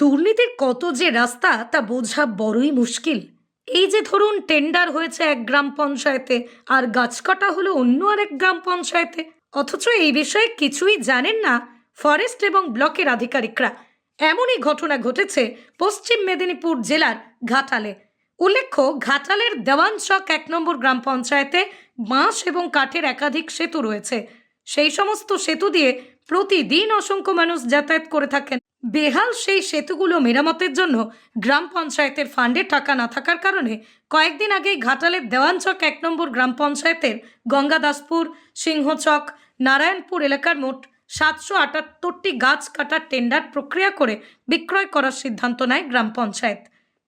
দুর্নীতির কত যে রাস্তা তা বোঝা বড়ই মুশকিল। এই যে ধরুন টেন্ডার হয়েছে এক গ্রাম পঞ্চায়েতে, আর গাছ কাটা হলো অন্য আর এক গ্রাম পঞ্চায়েতে। অথচ এই বিষয়ে কিছুই জানেন না ফরেস্ট এবং ব্লকের আধিকারিকরা। এমনই ঘটনা ঘটেছে পশ্চিম মেদিনীপুর জেলার ঘাটালে। উল্লেখ্য, ঘাটালের দেওয়ান চক এক নম্বর গ্রাম পঞ্চায়েতে বাঁশ এবং কাঠের একাধিক সেতু রয়েছে। সেই সমস্ত সেতু দিয়ে প্রতিদিন অসংখ্য মানুষ যাতায়াত করে থাকেন। বেহাল সেই সেতুগুলো মেরামতের জন্য গ্রাম পঞ্চায়েতের ফান্ডে টাকা না থাকার কারণে কয়েকদিন আগেই ঘাটালের দেওয়ানচক এক নম্বর গ্রাম পঞ্চায়েতের গঙ্গাদাসপুর, সিংহচক, নারায়ণপুর এলাকার মোট সাতশো আটাত্তরটি গাছ কাটার টেন্ডার প্রক্রিয়া করে বিক্রয় করার সিদ্ধান্ত নেয় গ্রাম পঞ্চায়েত।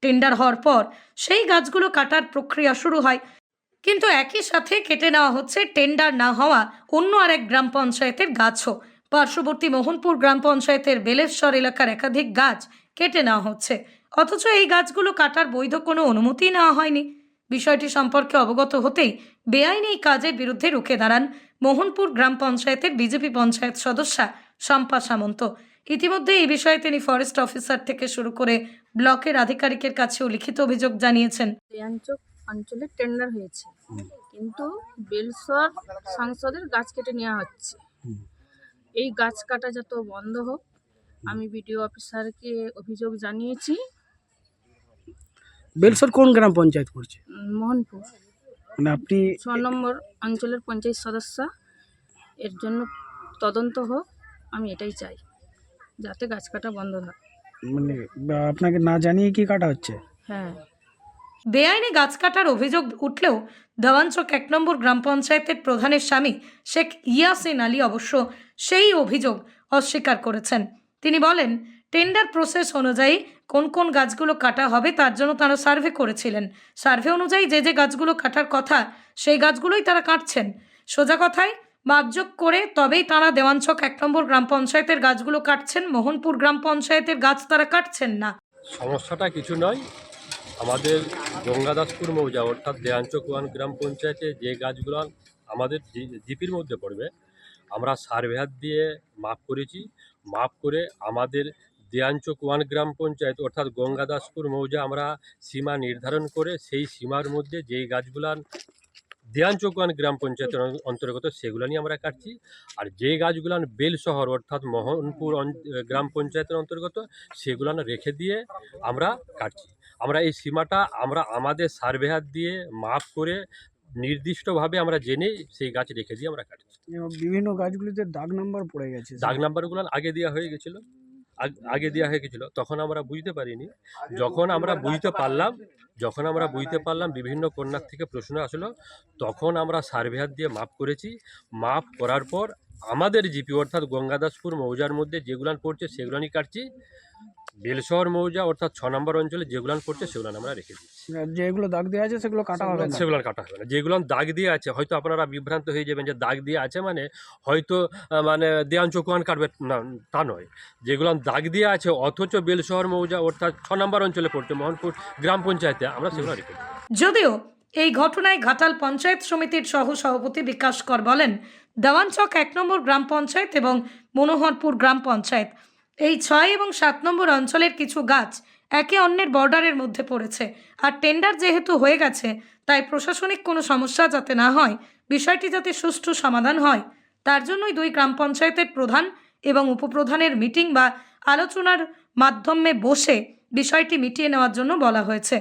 টেন্ডার হওয়ার পর সেই গাছগুলো কাটার প্রক্রিয়া শুরু হয়। কিন্তু একই সাথে কেটে নেওয়া হচ্ছে টেন্ডার না হওয়া অন্য আরেক গ্রাম পঞ্চায়েতের গাছও। পার্শ্ববর্তী মোহনপুর গ্রাম পঞ্চায়েতের বেলেশ্বর এলাকার একাধিক গাছ কেটে নেওয়া হচ্ছে। অথচ এই গাছগুলো কাটার বৈধ কোনো অনুমতি নেওয়া হয়নি। বিষয়টি সম্পর্কে অবগত হতেই বেআইনি এই কাজের বিরুদ্ধে রুখে দাঁড়ান মোহনপুর গ্রাম পঞ্চায়েতের বিজেপি পঞ্চায়েত সদস্যা শম্পা সামন্ত। ইতিমধ্যে এই বিষয়ে তিনি ফরেস্ট অফিসার থেকে শুরু করে ব্লকের আধিকারিকের কাছেও লিখিত অভিযোগ জানিয়েছেন। অঞ্চলে টেন্ডার হয়েছে। কিন্তু বেলসর সাংসদের গাছ কেটে নেওয়া হচ্ছে। এই গাছ কাটা যত বন্ধ হোক আমি বিডিও অফিসারকে অভিযোগ জানিয়েছি। বেলসর কোন গ্রাম পঞ্চায়েত করছে উম, মোহনপুর। মানে আপনি ছ নম্বর অঞ্চলের পঞ্চায়েত সদস্য। এর জন্য তদন্ত হোক আমি এটাই চাই যাতে গাছ কাটা বন্ধ হয়। মানে বা আপনাকে না জানিয়ে কি কাটা হচ্ছে? হ্যাঁ। বেআইনি গাছ কাটার অভিযোগ উঠলেও দেওয়ানচক এক নম্বর গ্রাম পঞ্চায়েতের প্রধানের স্বামী শেখ ইয়াসিন আলী অবশ্য সেই অভিযোগ অস্বীকার করেছেন। তিনি বলেন টেন্ডার প্রসেস অনুযায়ী কোন কোন গাছগুলো কাটা হবে তার জন্য তারা সার্ভে করেছিলেন। সার্ভে অনুযায়ী যে যে গাছগুলো কাটার কথা, সেই গাছগুলোই তারা কাটছেন। সোজা কথায় মাপযোগ করে তবেই তারা দেওয়ানচক এক নম্বর গ্রাম পঞ্চায়েতের গাছগুলো কাটছেন। মোহনপুর গ্রাম পঞ্চায়েতের গাছ তারা কাটছেন না। সমস্যাটা কিছু নয়। আমাদের গঙ্গাদাসপুর মৌজা, অর্থাৎ দেয়াঞ্চক ওয়ান গ্রাম পঞ্চায়েতে যে গাছগুলো আমাদের জিপির মধ্যে পড়বে আমরা সার্ভেয়ার দিয়ে মাপ করেছি। মাপ করে আমাদের দেয়াঞ্চক ওয়ান গ্রাম পঞ্চায়েত অর্থাৎ গঙ্গাদাসপুর মৌজা আমরা সীমা নির্ধারণ করে সেই সীমার মধ্যে যেই গাছগুলান ওয়ান গ্রাম পঞ্চায়েতের অন্তর্গত সেগুলো নিয়ে আমরা কাটছি। আর যে গাছগুলান বেল শহর অর্থাৎ মোহনপুর গ্রাম পঞ্চায়েতের অন্তর্গত সেগুলান রেখে দিয়ে আমরা কাটছি। আমরা এই সীমাটা আমরা আমাদের সার্ভেয়ার দিয়ে মাপ করে নির্দিষ্টভাবে আমরা জেনে সেই গাছ রেখে দিয়ে আমরা কাটছি। এবং বিভিন্ন গাছগুলিতে দাগ নাম্বার পড়ে গেছে দাগ নাম্বারগুলো আগে দেওয়া হয়ে গেছিল আগ- আগে দেওয়া হয়ে গেছিল তখন আমরা বুঝতে পারিনি। যখন আমরা বুঝতে পারলাম যখন আমরা বুঝতে পারলাম বিভিন্ন কন্যার থেকে প্রশ্ন আসলো তখন আমরা সার্ভেয়ার দিয়ে মাপ করেছি। মাপ করার পর আমাদের জিপি অর্থাৎ গঙ্গাদাসপুর মৌজার মধ্যে যেগুলান পড়ছে সেগুলানই কাটছি। বেলশহর মৌজা অর্থাৎ ছ নম্বর অঞ্চলে যেগুলান পড়ছে সেগুলান আমরা রেখে দিচ্ছি যেগুলো দাগ দিয়ে আছে সেগুলো কাটা হবে না। সেগুলো কাটা হবে না। যেগুলো দাগ দিয়ে আছে হয়তো আপনারা বিভ্রান্ত হয়ে যাবেন যে দাগ দিয়ে আছে মানে হয়তো মানে দেয়ান চকুয়ান কাটবে না তা নয়। যেগুলো দাগ দিয়ে আছে অথচ বেলশহর মৌজা অর্থাৎ ছ নম্বর অঞ্চলে পড়ছে মোহনপুর গ্রাম পঞ্চায়েতে আমরা সেগুলো রেখে দিই যদিও এই ঘটনায় ঘাটাল পঞ্চায়েত সমিতির সহ সভাপতি বিকাশ কর বলেন দেওয়ানচক এক নম্বর গ্রাম পঞ্চায়েত এবং মনোহরপুর গ্রাম পঞ্চায়েত। এই ছয় এবং সাত নম্বর অঞ্চলের কিছু গাছ একে অন্যের বর্ডারের মধ্যে পড়েছে। আর টেন্ডার যেহেতু হয়ে গেছে, তাই প্রশাসনিক কোনো সমস্যা যাতে না হয়, বিষয়টি যাতে সুষ্ঠু সমাধান হয়, তার জন্যই দুই গ্রাম পঞ্চায়েতের প্রধান এবং উপপ্রধানের মিটিং বা আলোচনার মাধ্যমে বসে বিষয়টি মিটিয়ে নেওয়ার জন্য বলা হয়েছে।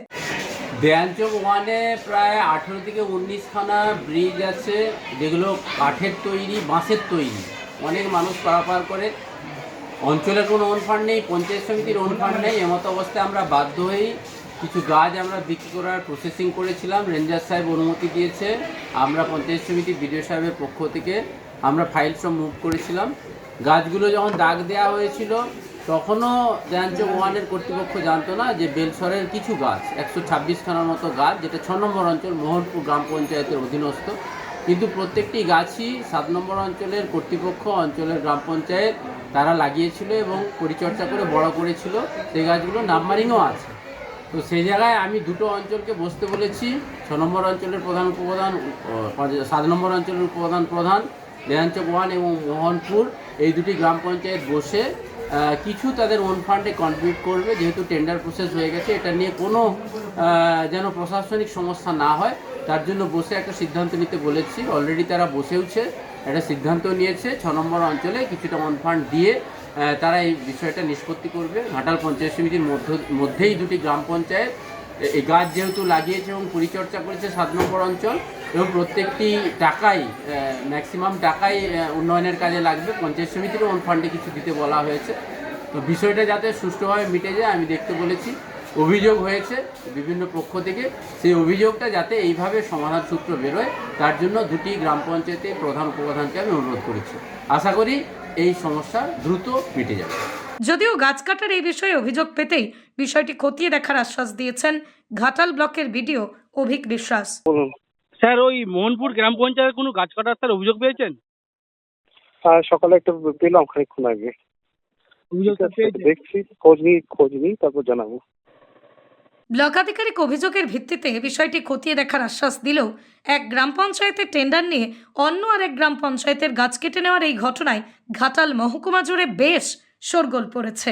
দেয়াঞ্চক ওয়ানে প্রায় আঠেরো থেকে উনিশখানা ব্রিজ আছে, যেগুলো কাঠের তৈরি, বাঁশের তৈরি। অনেক মানুষ পারাপার করে। অঞ্চলের কোনো অনুফান্ড নেই, পঞ্চায়েত সমিতির অনুফান্ড নেই এমতো অবস্থায় আমরা বাধ্য হয়েই কিছু গাছ আমরা বিক্রি করার প্রসেসিং করেছিলাম, রেঞ্জার সাহেব অনুমতি দিয়েছে, আমরা পঞ্চায়েত সমিতি বিডিও সাহেবের পক্ষ থেকে আমরা ফাইল সব মুভ করেছিলাম। গাছগুলো যখন দাগ দেওয়া হয়েছিল, তখনও দেয়াঞ্চক ওয়ানের কর্তৃপক্ষ জানতো না যে বেলসরের কিছু গাছ, একশো ছাব্বিশখানার মতো গাছ, যেটা ছ নম্বর অঞ্চল, মোহনপুর গ্রাম পঞ্চায়েতের অধীনস্থ। কিন্তু প্রত্যেকটি গাছই সাত নম্বর অঞ্চলের কর্তৃপক্ষ, অঞ্চলের গ্রাম পঞ্চায়েত তারা লাগিয়েছিল এবং পরিচর্যা করে বড় করেছিল। সেই গাছগুলো নাম্বারিংও আছে। তো সেই জায়গায় আমি দুটো অঞ্চলকে বসতে বলেছি। ছ নম্বর অঞ্চলের প্রধান উপপ্রধান সাত নম্বর অঞ্চলের উপপ্রধান প্রধান দেহাঞ্চক ওয়ান এবং মোহনপুর। এই দুটি গ্রাম পঞ্চায়েত বসে কিছু তাদের ওন ফান্ডে কন্ট্রিবিউট করবে। যেহেতু টেন্ডার প্রসেস হয়ে গেছে, এটা নিয়ে কোনো যেন প্রশাসনিক সমস্যা না হয়। তার জন্য বসে একটা সিদ্ধান্ত নিতে বলেছি। অলরেডি তারা বসেওছে, একটা সিদ্ধান্ত নিয়েছে। ছ নম্বর অঞ্চলে কিছুটা ওন ফান্ড দিয়ে তারা এই বিষয়টা নিষ্পত্তি করবে। ঘাটাল পঞ্চায়েত সমিতির মধ্য- মধ্যেই দুটি গ্রাম পঞ্চায়েত। এই গাছ যেহেতু লাগিয়েছে এবং পরিচর্যা করেছে সাত নম্বর অঞ্চল, এবং প্রত্যেকটি টাকাই ম্যাক্সিমাম টাকাই উন্নয়নের কাজে লাগবে। পঞ্চায়েত সমিতিরও ওন ফান্ডে কিছু দিতে বলা হয়েছে। তো বিষয়টা যাতে সুষ্ঠুভাবে মিটে যায়, আমি দেখতে বলেছি। অভিযোগ হয়েছে বিভিন্ন পক্ষ থেকে। সেই অভিযোগটা যাতে এইভাবে সমাধান সূত্র বেরোয় তার জন্য দুটি গ্রাম পঞ্চায়েতের প্রধান উপপ্রধানকে আমি অনুরোধ করেছি। আশা করি এই সমস্যা দ্রুত মিটে যাবে। যদিও গাছ কাটার এই বিষয়ে অভিযোগ পেতেই বিষয়টি খতিয়ে দেখার আশ্বাস দিয়েছেন ঘাটাল ব্লকের বিডিও অভিক বিশ্বাস। স্যার ওই মোহনপুর গ্রাম পঞ্চায়েতের কোনো গাছ কাটার স্যার অভিযোগ পেয়েছেন? হ্যাঁ সকালে একটা পেলাম খানিকক্ষণ আগে। অভিযোগ দেখছি খোঁজ নিই খোঁজ নিই তারপর জানাব। ব্লক আধিকারিক অভিযোগের ভিত্তিতে বিষয়টি খতিয়ে দেখার আশ্বাস দিলেও এক গ্রাম পঞ্চায়েতের টেন্ডার নিয়ে অন্য আর এক গ্রাম পঞ্চায়েতের গাছ কেটে নেওয়ার এই ঘটনায় ঘাটাল মহকুমা জুড়ে বেশ শোরগোল পড়েছে।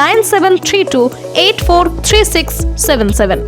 nine seven three two eight four three six seven seven